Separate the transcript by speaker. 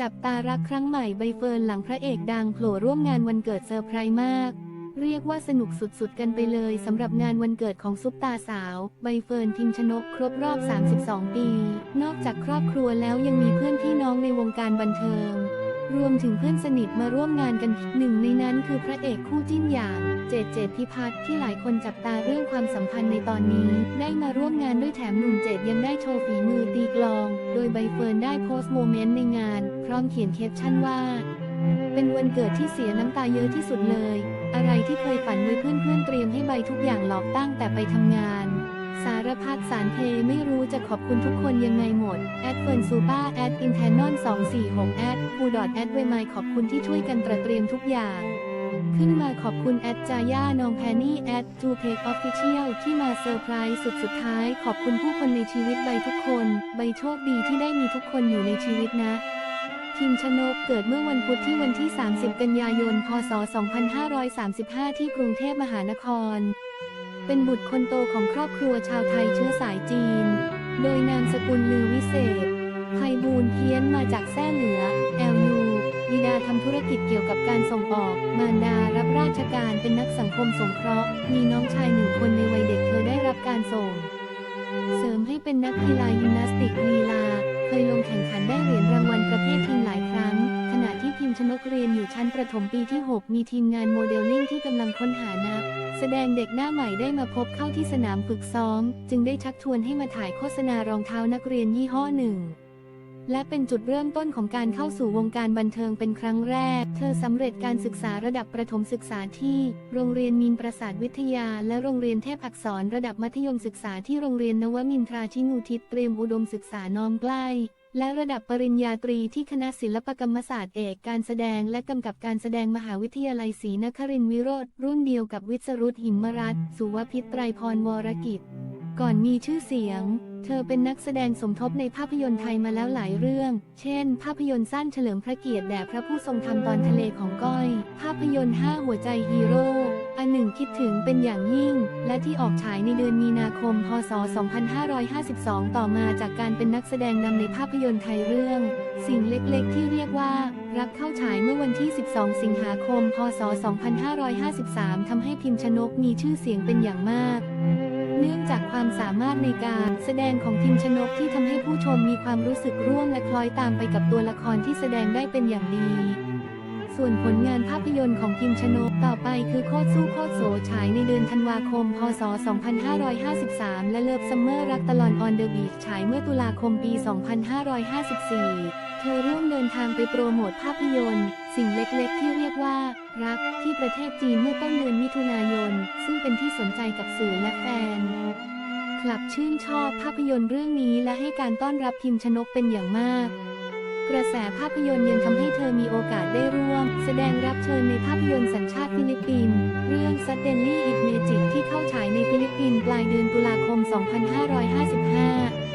Speaker 1: จับตารักครั้งใหม่ใบเฟิร์นหลังพระเอกดังโผล่ร่วมงานวันเกิดเซอร์ไพรส์มาก เรียกว่าสนุกสุดๆ กันไปเลยสำหรับงานวันเกิดของซุปตาสาว ใบเฟิร์นพิมชนกครบรอบ 32 ปี นอกจากครอบครัวแล้วยังมีเพื่อนพี่น้องในวงการบันเทิง รวมถึงเพื่อนสนิทมาร่วมงานกันหนึ่งในนั้นคือพระเอกคู่จิ้นอย่างเจดเจดพิพัฒน์ที่หลายคนจับตาเรื่องความสัมพันธ์ในตอนนี้ ได้มาร่วมงานด้วยแถมหนุ่มเจดยังได้โชว์ฝีมือตีกลอง โดยใบเฟิร์นได้โพสต์โมเมนต์ในงาน พร้อมเขียนแคปชั่นว่า เป็นวันเกิดที่เสียน้ำตาเยอะที่สุดเลย อะไรที่เคยฝันไว้เพื่อนๆเตรียมให้ใบทุกอย่างหลอกตั้งแต่ไปทำงาน สารพัดสารเพไม่รู้จะขอบคุณทุกคนยังไงหมด แอดเฟิร์นซูป้าแอดอินเทนนอน246แอดพูดอดแอดเวมายขอบคุณที่ช่วยกันตระเตรียมทุกอย่างขึ้นมาขอบคุณแอดจาย่านองแพนนี่แอดจูเพกออฟฟิเชียลที่มาเซอร์ไพรส์สุดสุดท้าย ขอบคุณผู้คนในชีวิตใบทุกคน ใบโชคดีที่ได้มีทุกคนอยู่ในชีวิตนะพิมชนกเกิดเมื่อวันพุธที่วันที่ 30 กันยายน พศ 2535 ที่กรุงเทพมหานคร เป็นบุตรคนโตของครอบครัวชาวไทยเชื้อสายจีน โดยนามสกุลลือวิเศษไพบูลเพี้ยนมาจากแท่เหลือ LU บิดาทำธุรกิจเกี่ยวกับการส่งออก มารดารับราชการเป็นนักสังคมสงเคราะห์ มีน้องชายหนึ่งคนในวัยเด็กเธอได้รับการส่ง เสริมให้เป็นนักกีฬายิมนาสติกลีลา เคยลงแข่งขันได้เหรียญรางวัลประเภททีมหลายครั้ง กเรียนอยู่ชั้นประถมปีที่ 6 มีทีมงานโมเดลลิ่งที่กำลังค้นหานัก แสดงเด็กหน้าใหม่ได้มาพบเข้าที่สนามฝึกซ้อม จึงได้ชักชวนให้มาถ่ายโฆษณารองเท้านักเรียนยี่ห้อหนึ่ง และเป็นจุดเริ่มต้นของการเข้าสู่วงการบันเทิงเป็นครั้งแรก เธอสำเร็จการศึกษาระดับประถมศึกษาที่ โรงเรียนมีนประสาทวิทยา และโรงเรียนเทพอักษรระดับมัธยมศึกษาที่โรงเรียนนวมินทราชินูทิศเตรียมอุดมศึกษาน้อมใกล้และระดับปริญญาตรีที่คณะศิลปกรรมศาสตร์เอกการแสดงและกำกับการแสดงมหาวิทยาลัยศรีนครินทรวิโรธรุ่นเดียวกับวิศรุตหิมรัตน์สุวพิตรไตรพรวรกิจ ก่อนมีชื่อเสียง เธอเป็นนักแสดงสมทบในภาพยนตร์ไทยมาแล้วหลายเรื่อง เช่น ภาพยนตร์สั้นเฉลิมพระเกียรติแด่พระผู้ทรงธรรมตอนทะเลของก้อย ภาพยนตร์ห้าหัวใจฮีโร่ อันหนึ่งคิดถึงเป็นอย่างยิ่ง และที่ออกฉายในเดือนมีนาคม พศ 2552 ต่อมาจากการเป็นนักแสดงนำในภาพยนตร์ไทยเรื่อง สิ่งเล็กๆ ที่เรียกว่า รักเข้าฉายเมื่อวันที่ 12 สิงหาคม พศ 2553ทำให้พิมพ์ชนกมีชื่อเสียงเป็นอย่างมาก เนื่องจากความสามารถในการแสดงของพิมชนกที่ทำให้ผู้ชมมีความรู้สึกร่วมและคล้อยตามไปกับตัวละครที่แสดงได้เป็นอย่างดี ส่วนผลงานภาพยนตร์ของพิมชนกต่อไปคือโคตรสู้โคตรโสฉายในเดือนธันวาคม พศ 2553 และเลิฟซัมเมอร์รักตลอนออนเดอะบีชฉายเมื่อตุลาคมปี 2554 เธอร่วมเดินทางไปโปรโมทภาพยนตร์ สิ่งเล็กๆ ที่เรียกว่า รักที่ประเทศจีนเมื่อต้นเดือนมิถุนายน ซึ่งเป็นที่สนใจกับสื่อและแฟน คลับชื่นชอบภาพยนตร์เรื่องนี้และให้การต้อนรับพิมพ์ชนกเป็นอย่างมาก กระแสภาพยนตร์ยังทำให้เธอมีโอกาสได้ร่วม แสดงรับเชิญในภาพยนตร์สัญชาติฟิลิปปินส์เรื่อง Suddenly It Magic ที่เข้าฉายในฟิลิปปินส์ปลายเดือนตุลาคม 2555